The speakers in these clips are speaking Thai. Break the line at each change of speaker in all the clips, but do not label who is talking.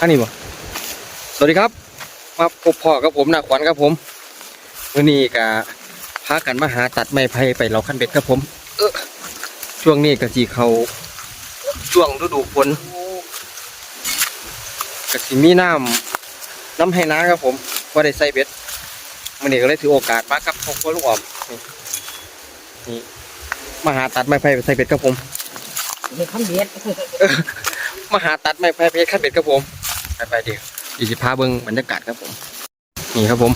ท่านนี้บ่สวัสดีครับ มาพบพ่อกับผมนะขวัญครับผมวันนี้ก็พากันมาหาตัดไม้ไผ่ไปเราขั้นเบ็ดครับผม เออช่วงนี้ก็สีเขาช่วงฤดูฝนก็สิมีน้ำน้ำให้น้าครับผมว่าได้ใส่เบ็ดวันนี้ก็เลยถือโอกาสมากับครอบครัวลูกอ่อมนี่นี่มาหาตัดไม้ไผ่ไปใส่เบ็ดครับผม
เด็กขันเบียด
มาหาตัดไม้ไผ่เพชรขั้นเบ็ดครับผม ไปไปเดี๋ยวอีสิพาเบิ้งบรรยากาศครับผม นี่ครับผม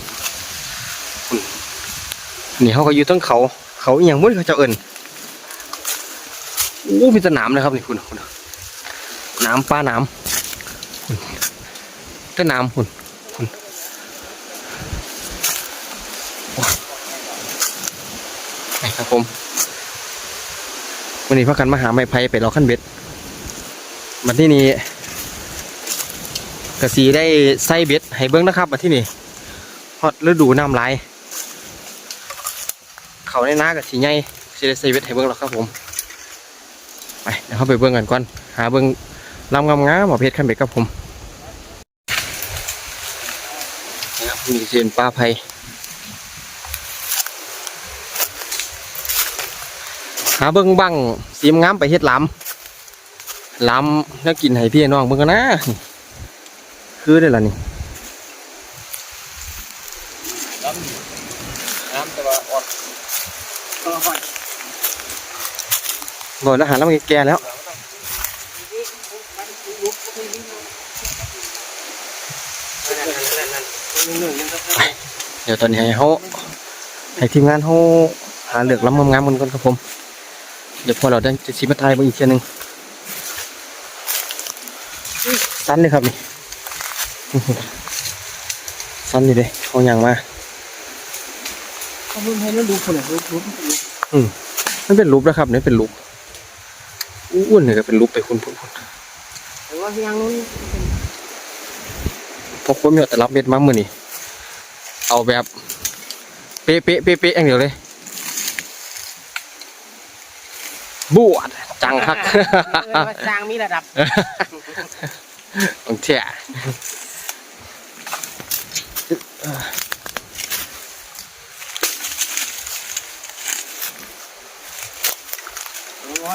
นี่เขาก็อยู่ต้นเขา เขาอย่างมุ้นเขาเจะเอิญโอ้มีแต่หนามเลยครับนี่คุณคุณน้ำปลาน้ำคุณแต่หน้ำคุณคุณนี่ครับผมวันนี้พักกันมาหาไม้ไผ่ไปรอขั้นเบ็ดมาที่นี่ กระสีได้ไส้เบ็ดให้เบิ้งนะครับมาที่นี่ฮอตฤดูน้ำไหลเขาในน้ากระสีใหญ่สิได้ใส่เบ็ดให้เบิ้งแล้วครับผมไปเดี๋ยวเข้าไปเบิ้งกันก่อนหาเบิ้งลำงามงามหมอเพชรขั้นเบ็ดครับผมนี่ครับมีเศษปลาไผ่หาเบิ้งบังสีมงามไปเฮ็ดลำล้ำแล้วกินให้พี่น้องเบิ่งกันนะ คือได้ละนี่ล้ำน้ำแต่ว่าอ่อน
ก็ค่อย
บ่แล้วหันแล้วมันแก่แล้วเดี๋ยวตอนนี้ให้เขาให้ทีมงานเขาหาเหลือกล้ำงามๆกันก่อนครับผม เดี๋ยวพอเราได้จะชิมาทยมาอีกเทียหนึงสั้นเลยครับนี่ สั้นนี่เลยเขาอย่างมา
เขาเพิ่งให้เราดูคนละดูดู
มันเป็นรูปนะครับนี่เป็นรูปอ้วนๆเลยก็เป็นรูปไปคุณคุณคุณ
แต่ว่ายังนู้น
พอคนมีแต่รับเม็ดมามือนี่เอาแบบเป๊ะเป๊ะเป๊ะเป๊ะอย่างเดียวเลยบวชจังคัก
สร้างมีระดับ
ต้องเที่ย
ว่า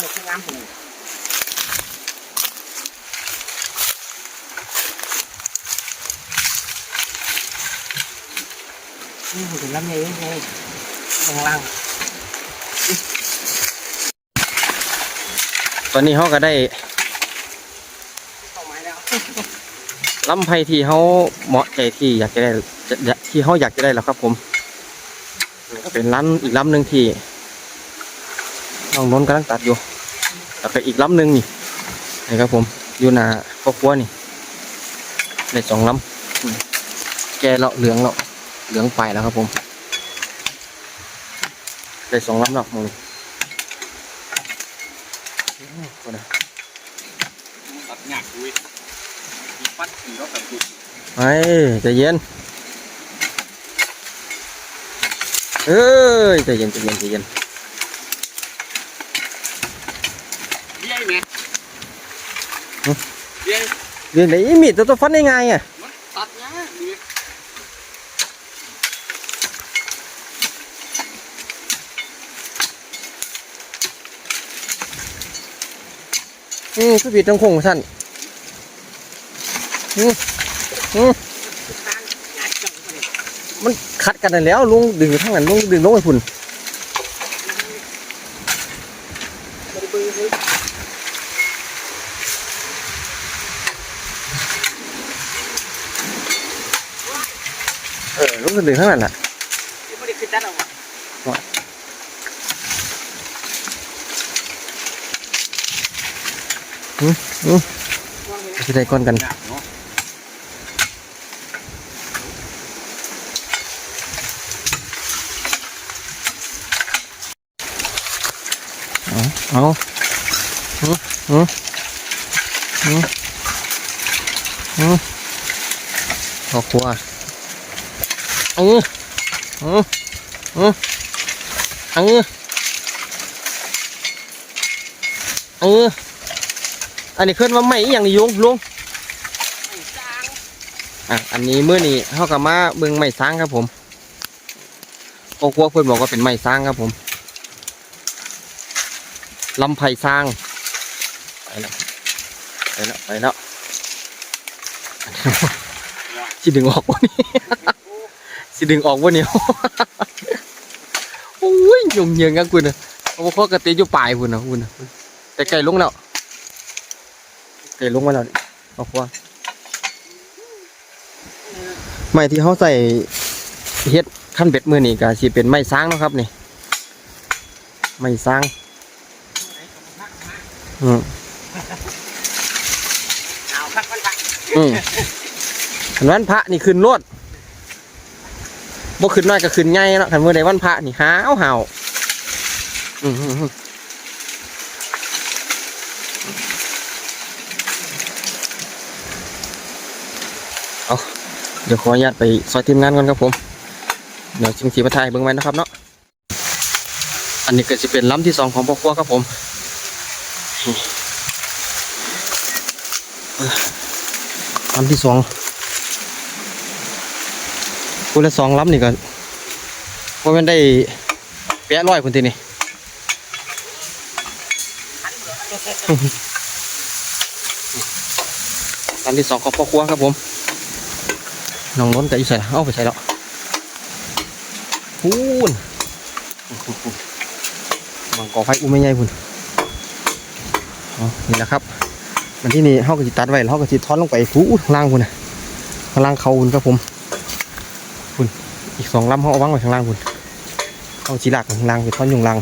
เด็กงามคนนึงนี่ถึงลำไยไงข้างล่าง
ตอนนี้เขาก็ได้
เข้าไม้แล้ว
ลำไพที่เขาเหมาะใจที่อยากจะได้ ที่เขาอยากจะได้แล้วครับ ผมนี่ก็เป็นร้านอีกลำหนึ่งที่น้องนนท์กำลังตัดอยู่แล้วก็อีกลำหนึ่งนี่นี่ครับ ผมอยู่หน้าครอบครัวนี่ได้สองลำอืมแกเลาะเหลืองเลาะเหลืองไปแล้วครับผมได้สองลำแล้วมึงคนน่ะ
ตัดหยักด้วยมีปัดสีแล้วตัดดุ
ไอ้ใจเย็น เอ้ยใจเย็นใจเย็นใจเย็น
เบี้ยไหม
ฮะ
เบี้ย
เรียนไหนมีดตัวตัวฟันได้ไงอะ
มันตัดยากดิ
อืมคือผิดตรงคงของท่านอืมอืมมัน ขัดกันนั่นแหล้วลุงดึงอยู่ทั้งนั้นลุงดึงลงไปพุ่นเออลุงก็ดึงทั้งนั้นแหละ
ไม่ได้ขึ้นจัดเอา
จะได้ก้อนกัน
หยัก เนา
เอาเอาอืมอืมอืมอืมขอครัวเออเออเออเออเอออันนี้เคลื่อนว่าไม่อย่างนี้ยุงลุง
จ้า
อะอันนี้มื้อนี้เฮาก็มาเบิ่งไม้สร้างครับผมโอ้ครัวเพิ่นบอกว่าเป็นไม้สร้างครับผม ลำไผ่สร้างไปแล้วไปแล้วไปแล้วสิดึงออกวะนี่สิดึงออกวะเนี่ยโอ้ยยุ่งเหยิงกันคุณนะโอ้โหกระติอยู่ปลายคุณนะคุณนะแต่ไก่ลงแล้วไก่ลงมาแล้วนี่เอาครัวไม้ที่เขาใส่เฮ็ดขั้นเบ็ดมือนี่ก็สิเป็นไม้สร้างเนาะครับนี่ไม้สร้าง อืม
เอาพักมันพัก
อืมขันวันพระนี่ขึ้นรวดบ่ขึ้นน้อยก็ขึ้นใหญ่เนาะขันมือใดวันพระนี่หาวหาวอืมอืมอืมเอาเดี๋ยวขออนุญาตไปซอยทีมงานก่อนครับผม เดี๋ยวชิงสีมาถ่ายเบิ่งไว้นะครับเนาะ อันนี้ก็จะเป็นลำที่สองของพ่อครัวครับผม ลำที่สองคูละสองลำนี่ก็ว่ามันได้แปะร้อยคนทีนี่ลำที่สองของพ่อครัวครับผมน้องน้นกับอีใส่เอาไปใส่แล้วพูนบางกอไฟอุ้มไม่ใหญ่พุ่น นี่แหละครับ มันที่นี่เขาก็จิตัดไว้แล้วเขาก็จิทอนลงไปฟูข้างล่างพุ่นะข้างล่างเขาพุ่นครับผมพุ่นอีกสองลำเขาเอาวางไว้ข้างล่างพุ่นเอาจีหลักข้างล่างไปทอนยู่ข้างล่าง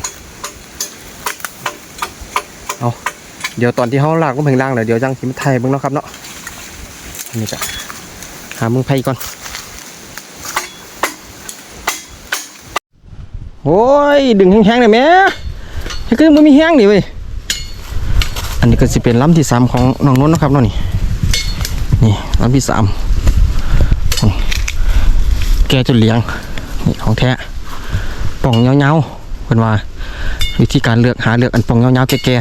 เอาเดี๋ยวตอนที่เขาลากลงไปข้างล่างเลยเดี๋ยวจังสิมาไทยเบิ่งเนาะครับเนาะนนี้ก็หามือไผ่ก่อน โอ้ย ดึงแห้งๆเลยแม่ให้ขึ้นมันมีแห้งดิเว้ย นนี้ก็จะเป็นลำที่สามของน้องนนท์นะครับน้องนี่นี่ลำที่สามแกจนเลี้ยงนี่ของแท้ป่องเงาๆเป็นว่าวิธีการเลือกหาเลือกอันป่องเงาๆแก่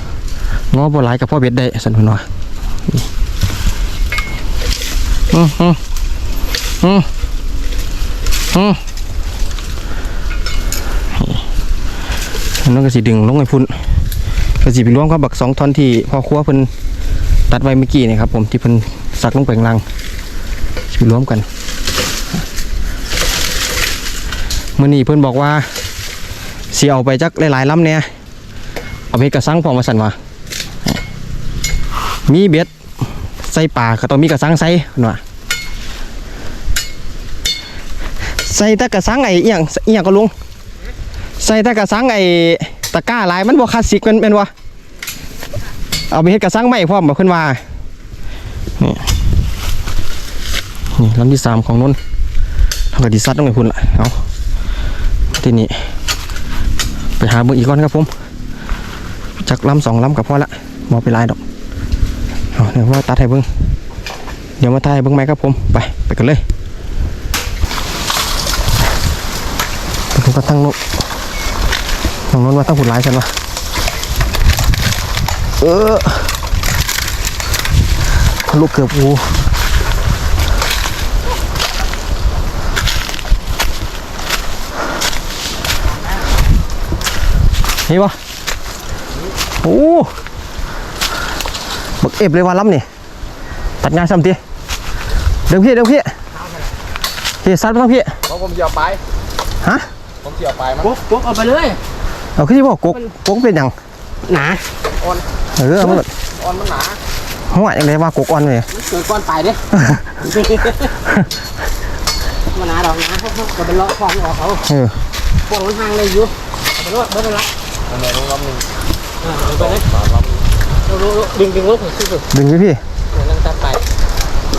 ๆงอบัวลายกับพ่อเบ็ดได้สันเพิ่นว่าอืมอืมอืมอืมนั่นก็สิดึงลงไอ้พุ่น ก็สิไปรวมกับบักสองท่อนที่พ่อครัวเพิ่นตัดไว้เมื่อกี้นี่ครับ ผมที่เพิ่นสักลงไปข้างล่างสิไปรวมกันมื้อนี้เพิ่นบอกว่าสิเอาไปจักหลายๆลำเนี่ยเอาไปกระสังพร้อมาซั่นว่ามีเบ็ดใส่ปลาก็ต้องมีกระสังใส่เพิ่นว่าใส่ต่กระสังไอ้อียังอียงก็ลุงใส่ต่กระสังไอ้ ตะกร้าลายมันบ่คลาสสิกแมันเป็นวะเอาไปเฮ็ดกระสังใหม่พร้อมบ่เพิ่นว่านี่นี่ลำที่สามของนนท์ทำกับดิซัดต้องไปพุ่นละเอาทีนี้ไปหาเบิ่งอีกก่อนครับผมจักลำสองลำกับพ่อละบ่ไปลายดอกเอาเดี๋ยวว่าตัดให้เบิ่งเดี๋ยวมาถ่ายให้เบิ่งไหมครับผมไปไปกันเลยไปกระทั่งนก ตรงนั้นว่าต้องหุ่นร้ายฉันวะเออลูกเกือบกูเห็นปะโอ้บักเอฟเลยว่าล้ำนี่ ตัดงานซ้ำทีเดี๋ยวพี่เดี๋ยวพี่พี่ซัดไปต้องพี่
เพราะผมเกี่ยวไป
ฮะ
ผมเกี่ยวไปมั้ง
ปุ๊บปุ๊บเอาไปเลย
เอาขึ้นที่บอกกกกกเป็นหยัง
หนา
เออเอามัน
อ่อนมันหนา
หัวอย่างไรว่ากกอ่อนเลย
มันเกิดก้อนตายเด้มันหนาดอกหนาเขาเขาก็เป็นเลาะคลองออกเขา
เออ
พวกมันห่างเลยอยู่เอาไปรถเบิดเลยละ
อันนี้ลำหนึ่ง
อ่าเอาไปเลย
สามลำ
ดูดูดึงดึงรถผมซื้อดู
ดึงพี่พี่
เดี๋ยวนั่งตัดไป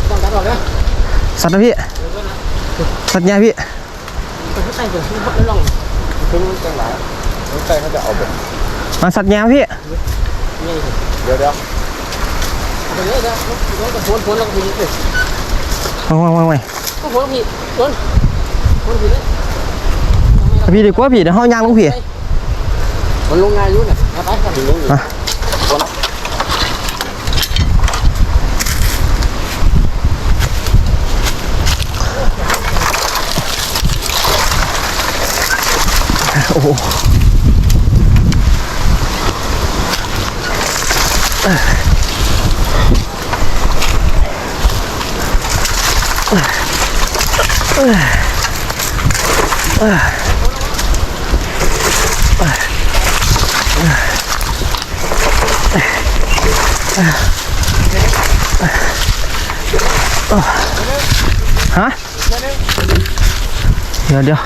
ต้องตัดออกเลย
สัตว์นะพี่
เดี๋ยวด้วยนะ
สัตว์ยาพี่
ไปที่ใต้ผมซื้อรถแล้วลอง
คือมันจังหลา สงสัยเขาจะเอาแบบ
มาสัตว์ยาว
พี่
เดี๋ยวเดี๋ยว
ไปเลยนะรถกระโจนโจนแล้วก็ไปยิงเลย
โอ้ยโอ้ยโอ้ย
ก็โจนผิดโจนโจนผิดเลย
พี่ดีกว่าพี่เดี๋ยวห้องยางลงพี่
มันลงง่ายอยู่น่ะไปไป
ถึงลงอยู่โอ้ะ
หฮะ เดี๋ยวเดี๋ยว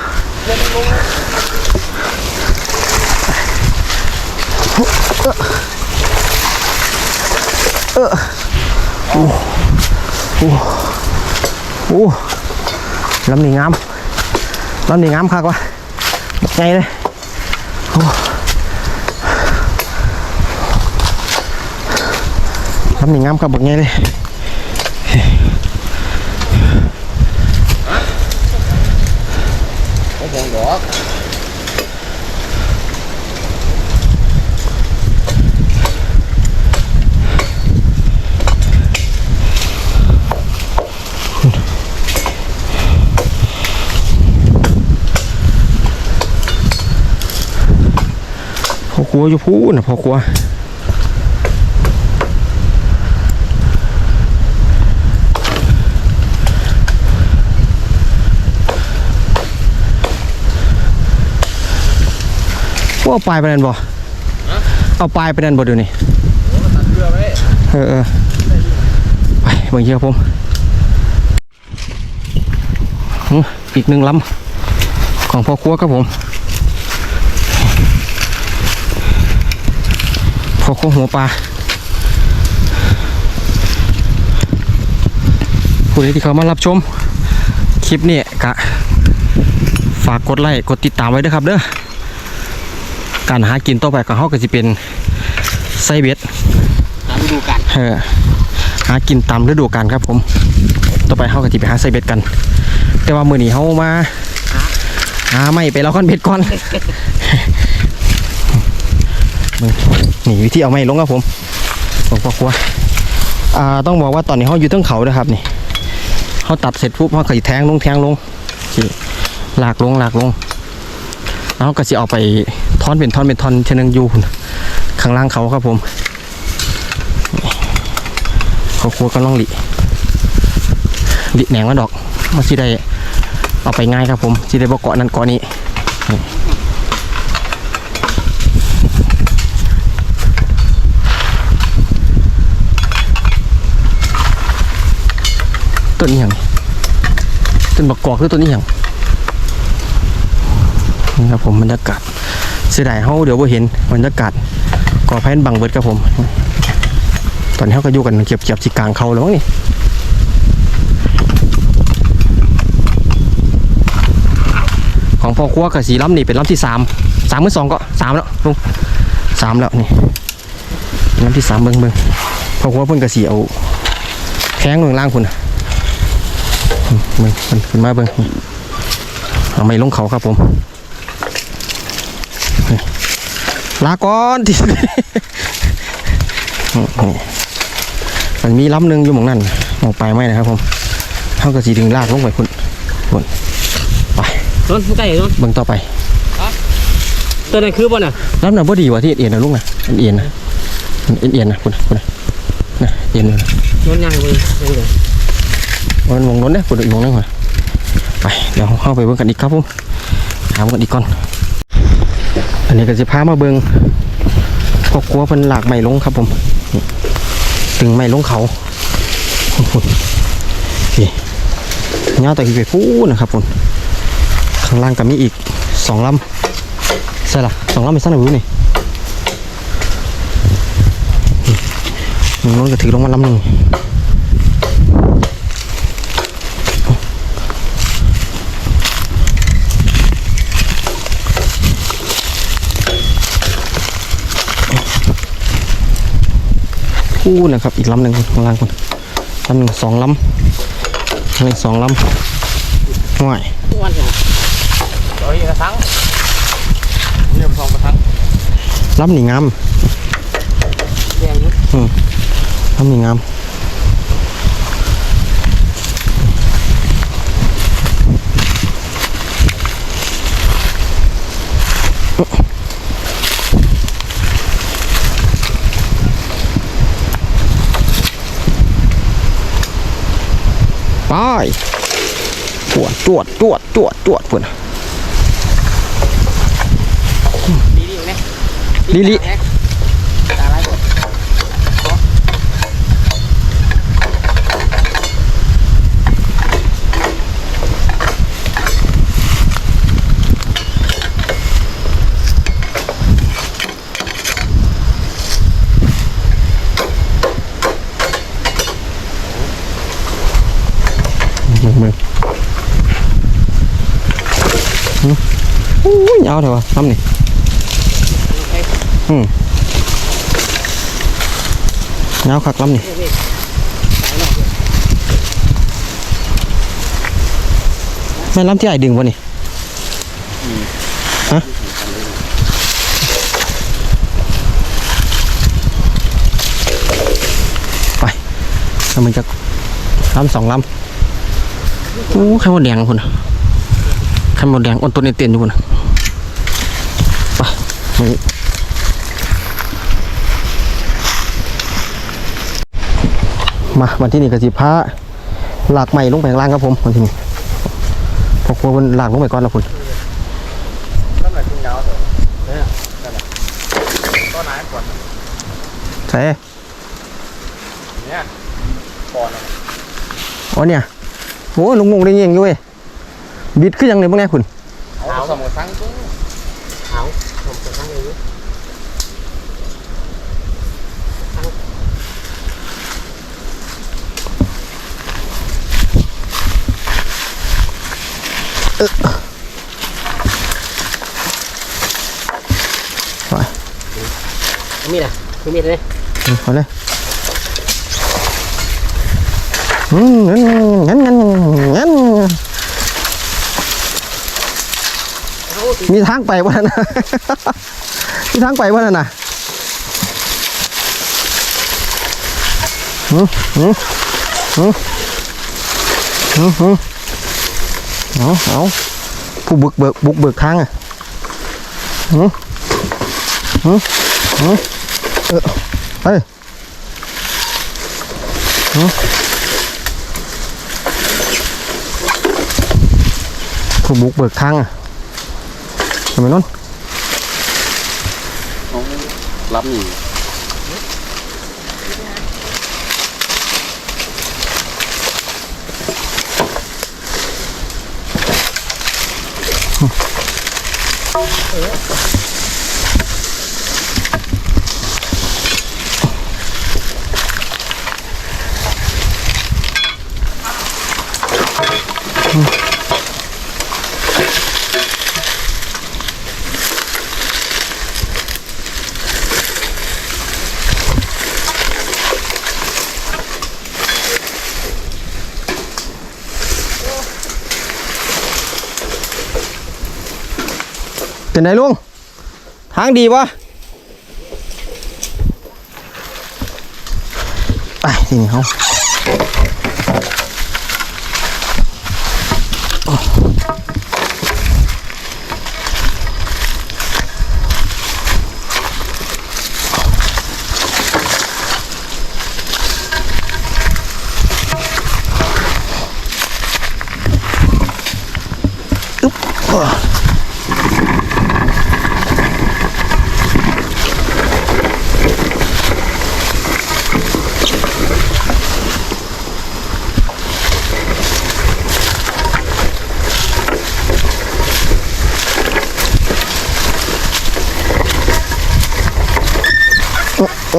เออโอ้โอ้โอ้ลำนี้งามลำนี้งามคักวะไงเลยโอ้ลำนี้งามคักบักไงเลย
ไม่ห่วงดอก
พ่อ ครัวอยู่พูดนะพ่อครัวว่าเอาปลายไปนั่นบ่เอาปลายไปนั่นบ่เดี๋ยวนี้
ตัดเรือไว้
เออเออไปเบิ่งเชียวผมอืมอีกหนึ่งลำของพ่อครัวครับผม พ่อคหัวปลาผู้ใดที่เขามารับชม คลิปนี้กะ ฝากกดไลค์กดติดตามไว้ด้วยครับเด้อการหากินต่อไปของเขาก็จะเป็นไส้เบ็ด
ตามฤดูกาล
เออหากินตามฤดูกาลครับผม ต่อไปเขาก็จะไปหาไซเบ็ดกัน แต่ว่ามือนี้เขามาหาไม่ไปแล้วก้อนเบ็ดก่อน นี่วิธีเอาไม้ลงครับผมผมพ่อครัวอ่าต้องบอกว่าตอนนี้เขาอยู่เทั้งเขานะครับนี่เขาตัดเสร็จปุ๊บเขาก็จะแทงลงแทงลงสิลากลงหลากลงแล้วก็จะเอาไปท่อนเป็นท่อนเป็นท่อนเชนึงอยู่พุ่นข้างล่างเขาครับผมเขาครัวก็ต้องหลีหลีแหนงมาดอกมาสิได้เอาไปง่ายครับผมสิได้บ่เกาะนั้นเกาะนี้ ต้นนี้หยังต้นบักกอกหรือต้นนี้หยังนี่ครับผมบรรยากาศเสียดายเฮาเดี๋ยวบ่เห็นบรรยากาศก่อแผ่นบังเบิดครับผม ตอนนี้เขาก็อยู่กันเก็บเก็บสิกลางเขาแล้วมั้งนี่ของพ่อครัวกับสีล้ำนี่เป็นล้ำที่สามสามเมื่อสองก็สามแล้วลุงสามแล้วนี่ล้ำที่สามเบิ้งเบิ้งพ่อครัวเพิ่นกับสีเอาแข้งลงล่างคุณนะ มเบิ้งเพิ่นขึ้นมาเบิ้งนี่เอาไม่ลงเขาครับผมนี่ลาก่อนที่อืมนี่มันมีลำหนึ่งอยู่หมองนั่นหมองปลายไม้นะครับผมเท่ากับสีดึงลากลงไปคุณคุณไป
ต้นใกล้ต้น
เบิ่งต่อไป
ตัวนั้นคือบ่น่ะ
ลำน่ะบ่ดีกว่าที่เอียนนะลุงนะมันเอียนนะมันเอียนๆนะคุณคุณนะนะเอียนเลยนะ
ต้นยังเลยยังเลย
มันมองน้นเนี่ยคุณอีกมองนึงก่อไปเดี๋ยวเข้าไปเบิ่งกันอีกครับผมถามกันอีกก่อน อันนี้ก็จะพามาเบิ่งพวกครัวเพิ่นหลากไม้ลงครับผมตึงไม้ลงเขานี่เงาต่กี่ไปฟูนะครับผมข้างล่างก็มีอีกสองลำใช่ละสองลำไม่สั้นหรือนี่นี่น้องก็ถือลงมาลำหนึ่ง ฟูนะครับ อีกลำหนึ่งข้างล่างคนลำหนึ่งสองลำอันนี้สองลำห่วย
วันเห็น
เฮ้ยกระทังเรียมทองกระทัง
ลำนี่งาม
แดงอยู่
ลำนี่งาม ไปจวดจวดจวดจวดจวดพุ่น
ดีดีอยู่เนี่ย
ลิลิ
ตาลายหมด
มึงมึงหึอู้ยยาวเถอะวะทำนี่อืมยาวคักล้ำนี่แม่นล้ำที่ไอ้ดึงวะนี่ฮะไปแล้วมันจะล้ำสองล้ำโอู้ไข่มดแดงคุณน่ะไข่มดแดงอ้นต้นนี้เตียนอยู่คุณน่ะไป มาวันที่นี่กสิพาหลากใหม่ลงไปข้างล่างครับผมวันที่นี่พอครัวมันหลากลงไปก่อนแล้วคุณ
นั่นแหละกินยาวเถอะเนี่ยนั่นแหละก็นายก่อน
ใช่
เนี่ยก่อนอะ
อ๋อเนี่ยโอ้ลุงงงได้ยิงอยู่เว้ยบิดขึ้นยังเลยบ้างเนี่ยคุณ
เอาสมกับทั้งตัว
เอาผมจะตั้งเลย
ไป
มีดอะมีมีดเลย
เอาเลยอืมงั้นงั้นงั้นงั้นมีทางไปวะนั่นนะมีทางไปวะนั่นน่ะหืมหืมหืมหืมหืม เอาเอาผู้บุกเบิกบุกเบิกทางอะหืมหืมหืมเออไปหืมผู้บุกเบิกทางอะทำไมนั่น
รับห นี
เป็นไงลุง ทางดีวะไปทีนี้เขาอึ๊บอะ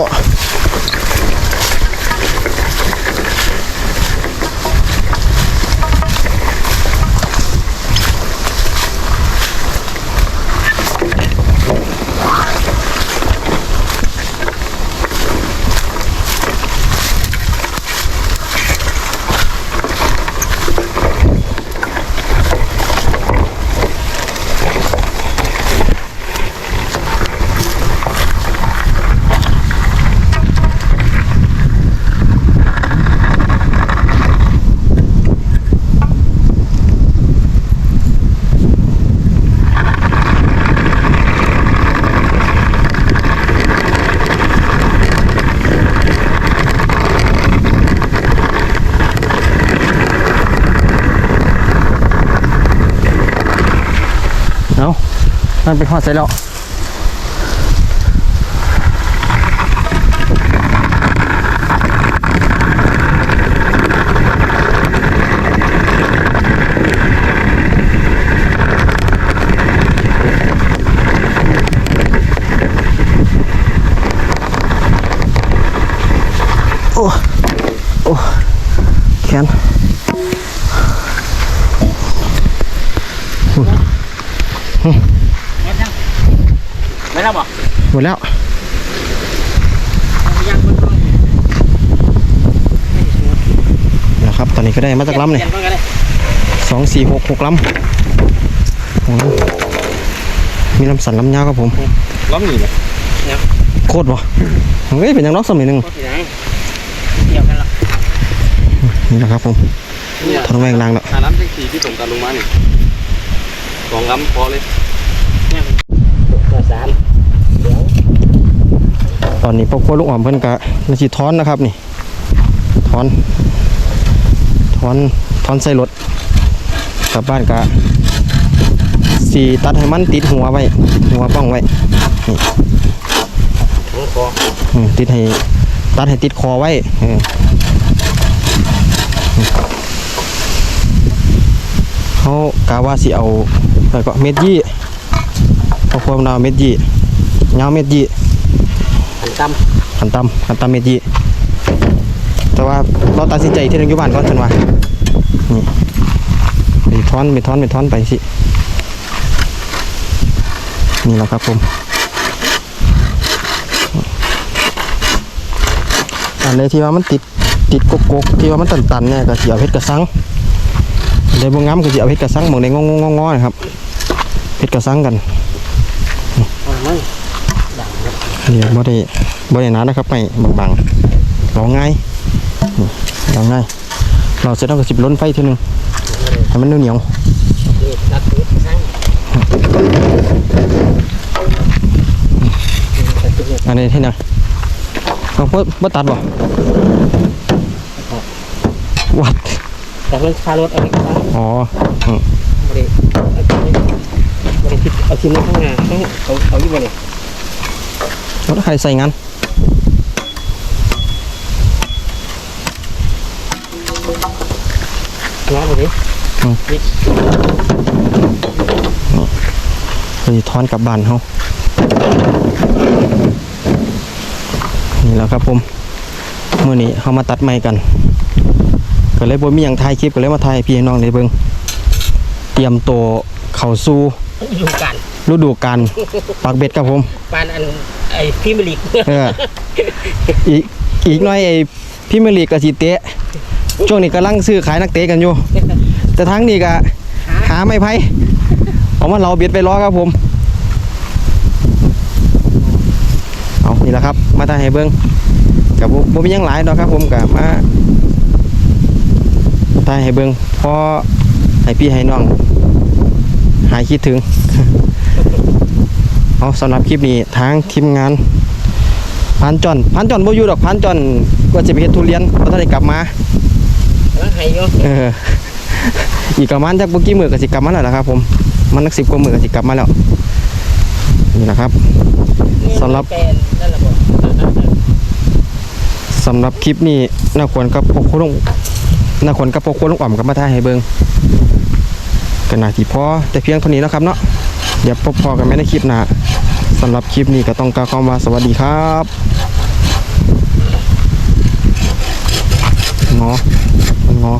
อ่ มันไปหอดใส่แล้วโอ้ โอ้ แขน
ไม่ได้บอก
หมดแล้ว
ยังมันต้อง
นะครับตอนนี้ก็ได้มาจากลำเนี่ย
เปลี่ยนบ้างกันเลย
สองสี่หกหกลำมีลำสันลำยาวครับผม
ล้อมหนีไหม
โคตรวะเฮ้ยเป็นย่างน้องสมัยหนึ่ง
นี่นหรอ
นี่นะครับผม
เนี่ย
ทนแวงนางแล้ว
ล้ำเป็นสีที่ผมตัดลงมานี่สองล้ำพอเลย
ตอนนี้พวกพวกลูกอ่อมเพิ่นกะมาสิท้อนนะครับนี่ท้อน ท้อนท้อนใส่รถกลับบ้านกะสีตัดให้มันติดหัวไว้ หัวป้องไว้
หัวคอ
อืมติดให้ตัดให้ติดคอไว้เออเขากะว่าสิเอาไปก็เม็ดยี่พอความนาวเม็ดยี่ยาวเม็ดยี่
หันตั้ม
ขันตำขันตำเม็ดยี่ แต่ว่าเราตัดสินใจที่หนึงยู่บ้านก่อนจนว่านี่ไปท้อนไปท้อนไปท้อนไปสินี่แหละครับผมอันใดที่ว่ามันติดติดกกกที่ว่ามันตันๆเนี่ยก็สิเอาเพชรกระสังอันใดบ่งามก็เสิเอาเพชรกระสังบางใดงงๆงอๆนะครับเพชรกระสังกัน
เอาไม่
เดี๋ยวบ่ได้บ่ได้นานะครับไปบางๆเราง่าย นี่เราง่ายเราจะต้องกระสิบล้นไฟทีนึงให้มันเหนียว
เด็ดตัดเด็ดข้าง
ๆอันนี้ที่ไหนเราเพิ่บ่ตัดบ่วัด
แต่เรื่องคารถเอาไปข้าง
อ๋ออืม
บริบริทิเอาชิ้นนี้ข้างหน้าข้างเอาเอาอยู่บนเนี่ย
แล้วใครใส่งาน
น้องบริ
เราจะทอนกลับบ้านเฮานี่แหล้วครับผมมื้อนี้เฮามาตัดไม้กันก็เลยบ่มีหยังถ่ายคลิปก็เลยมาถ่ายให้พี่ให้น้องได้เบิ่งเตรียมตัวเข้าสู่
อยู่กัน
ฤดูกาลปักเบ็ดครับผม
ปานอันไอ้พิมลิก
เอออีกอีกหน่อยไอ้พี่เมลีกกับสิเตะ ช่วงนี้กำลังซื้อขายนักเตะกันอยู่ แต่ทั้งนี้ก็หาไม่ไพ่เอามาเราเบ็ดไปล้อครับผม เอานี่แหละครับ มาถ่ายให้เบิ้งกับผมมีหยังหลายดอกครับผมกับมาถ่ายให้เบิ้งพอให้พี่ให้น้อง หายคิดถึง เอาสำหรับคลิปนี้ทางทีมงานพันจอนพันจอนบ่อยู่ดอกพันจอนว่าจะไปเฮ็ดทุเรียนบ่ทันได้กลับมา
แล้วให้อยู่
เอออีกประมาณจักบ่กี่มื้อก็สิกลับมาแล้วล่ะครับ ผมมันนัก10กว่ามื้อก็สิกลับมาแล้วนี่นะครับสำหรับ
เป็นนั่นแหละบอก
สำหรับคลิปนี้น่าควรกับพวกคุณลุงน่าควรกับพวกคุณลุงอ่อมกับมาถ่ายให้เบิ่งก็น่าสิพอแต่เพียงเท่านี้แล้วครับเนาะเดี๋ยวพบพอกันใหม่ในคลิปหน้าสำหรับคลิปนี้ก็ต้องกล่าวคำว่าสวัสดีครับงอง อ